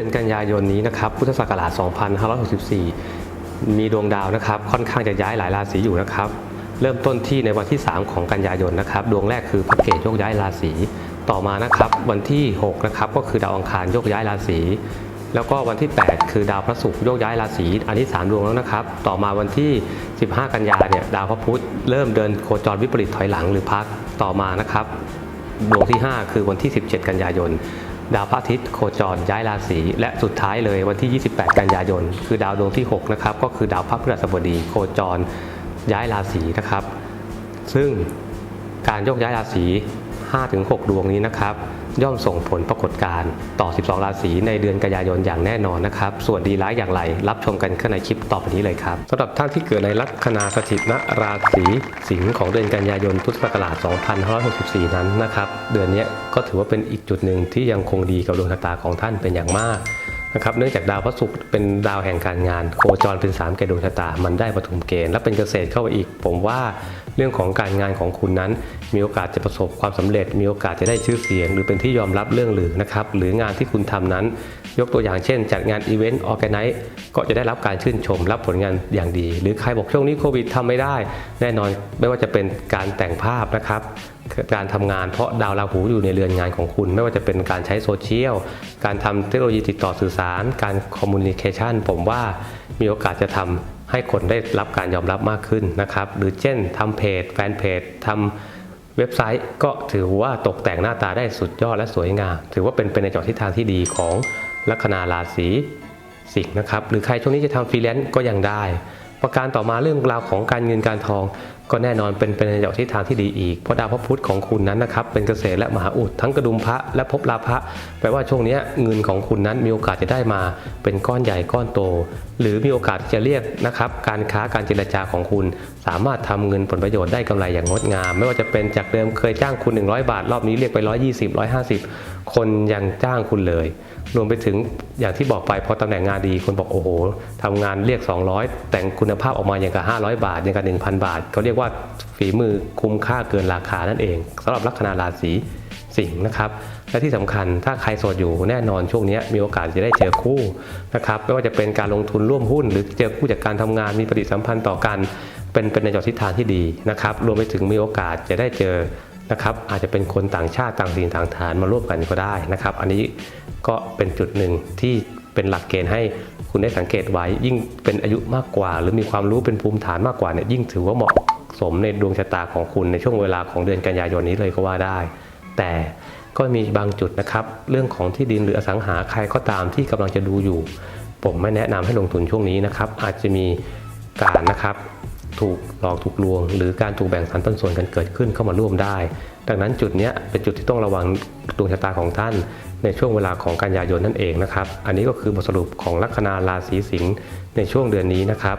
ือนกันยายนนี้นะครับพุทธศักราช 2564 มีดวงดาวนะครับ ค่อนข้างจะย้ายหลายราศีอยู่นะครับ เริ่มต้นที่ในวันที่ 3 ของกันยายนนะครับ ดวงแรกคือพระเกตโยกย้ายราศีต่อมานะครับวันที่ 6 นะครับ ก็คือดาวอังคารโยกย้ายราศีแล้วก็วันที่ 8 คือดาวพระศุกร์โยกย้ายราศีอันที่3ดวงแล้วนะครับ ต่อมาวันที่ 15 กันยาเนี่ยดาวพระพุธเริ่มเดินโคจรวิปริตถอยหลังหรือพักต่อมานะครับดวงที่ 5 คือวันที่ 17 กันยายน ดาวพระอาทิตย์โคจรย้ายราศีและสุดท้ายเลยวันที่ 28 กันยายน คือดาวดวงที่ 6 นะครับ ก็คือดาวพระพฤหัสบดีโคจรย้ายราศีนะครับ ซึ่งการโยกย้ายราศี 5-6 ดวงนี้นะครับ ย่อมส่งผลปรากฏการณ์ต่อ 12 ราศีในเดือนกันยายนอย่างแน่นอนนะครับ ส่วนดีร้ายอย่างไร รับชมกันข้างในคลิปต่อไปนี้เลยครับสำหรับท่านที่เกิดในลัคนาสถิตณราศีสิงห์ของเดือนกันยายนพุทธศักราช 2564 นั้นนะครับ เดือนนี้ก็ถือว่าเป็นอีกจุดหนึ่งที่ยังคงดีกับดวงชะตาของท่านเป็นอย่างมาก นะครับเนื่องจากดาวพระศุกร์เป็นดาวแห่งการงาน โคจรเป็น3แก่ดวงชะตา มันได้ปฐุมเกณฑ์ และเป็นเกษตรเข้าไปอีก ผมว่าเรื่องของการงานของคุณนั้น มีโอกาสจะประสบความสำเร็จ มีโอกาสจะได้ชื่อเสียง หรือเป็นที่ยอมรับเรื่องลือนะครับหรืองานที่คุณทำนั้น ยกตัวอย่างเช่น จัดงานอีเวนต์ออแกไนซ์ก็จะได้รับการชื่นชม รับผลงานอย่างดี หรือใครบอกช่วงนี้โควิดทำไม่ได้ แน่นอนไม่ว่าจะเป็นการแต่งภาพนะครับ การทำงานเพราะดาวราหูอยู่ในเรือนงานของคุณ ไม่ว่าจะเป็นการใช้โซเชียล การทำเทคโนโลยีติดต่อสื่อสาร การคอมมูนิเคชันผมว่ามีโอกาสจะทำให้คนได้รับการยอมรับมากขึ้นนะครับ หรือเช่นทำเพจ แฟนเพจทำเว็บไซต์ก็ถือว่าตกแต่งหน้าตาได้สุดยอดและสวยงาม ถือว่าเป็นเป็นในจอทิศทางที่ดีของลัคนาราศีสิงห์นะครับ หรือใครช่วงนี้จะทำฟรีแลนซ์ก็ยังได้ ประการต่อมาเรื่องราวของการเงินการทอง ก็แน่นอนเป็นเป็นในทิศทางที่ดีอีก เพราะดาวพระพุธของคุณนั้นนะครับเป็นเกษตรและมหาอุดทั้งกระดุมพระและภพลาภะแปลว่าช่วงนี้เงินของคุณนั้นมีโอกาสจะได้มาเป็นก้อนใหญ่ก้อนโต หรือมีโอกาสที่จะเรียกนะครับการค้าการเจรจาของคุณ สามารถทำเงินผลประโยชน์ได้กำไรอย่างงดงาม ไม่ว่าจะเป็นจากเดิมเคยจ้างคุณ 100 บาท รอบนี้เรียกไป 120 150 คนยังจ้างคุณเลย รวมไปถึงอย่างที่บอกไปพอตำแหน่งงานดีคนบอกโอ้โหทำงานเรียก 200 แต่งคุณภาพออกมาอย่างกับ500 บาทอย่างกับ1,000 บาทเขาเรียกว่าฝีมือคุ้มค่าเกินราคานั่นเองสำหรับลัคนาราศีสิงห์นะครับและที่สำคัญถ้าใครโสดอยู่แน่นอนช่วงนี้มีโอกาสจะได้เจอคู่นะครับไม่ว่าจะเป็นการลงทุนร่วมหุ้น หรือเจอคู่จากการทำงานมีปฏิสัมพันธ์ต่อกัน เป็นเป็นในจอทิศทางที่ดีนะครับรวมไปถึงมีโอกาสจะได้เจอนะครับอาจจะเป็นคนต่างชาติต่างถิ่นต่างฐานมาร่วมกันก็ได้นะครับ อันนี้ก็เป็นจุดหนึ่งที่เป็นหลักเกณฑ์ให้คุณได้สังเกตไว้ยิ่งเป็นอายุมากกว่า หรือมีความรู้เป็นภูมิฐานมากกว่าเนี่ยยิ่งถือว่าเหมาะ สมในดวงชะตาของคุณในช่วงเวลาของเดือนกันยายนนี้เลยก็ว่าได้ แต่ก็มีบางจุดนะครับ เรื่องของที่ดินหรืออสังหาใครก็ตามที่กำลังจะดูอยู่ ผมไม่แนะนำให้ลงทุนช่วงนี้นะครับ อาจจะมีการนะครับถูกหลอกถูกลวง หรือการถูกแบ่งสรรปันส่วนกันเกิดขึ้นเข้ามาร่วมได้ ดังนั้นจุดนี้เป็นจุดที่ต้องระวังดวงชะตาของท่าน ในช่วงเวลาของกันยายนนั่นเองนะครับ อันนี้ก็คือบทสรุปของลัคนาราศีสิงห์ในช่วงเดือนนี้นะครับ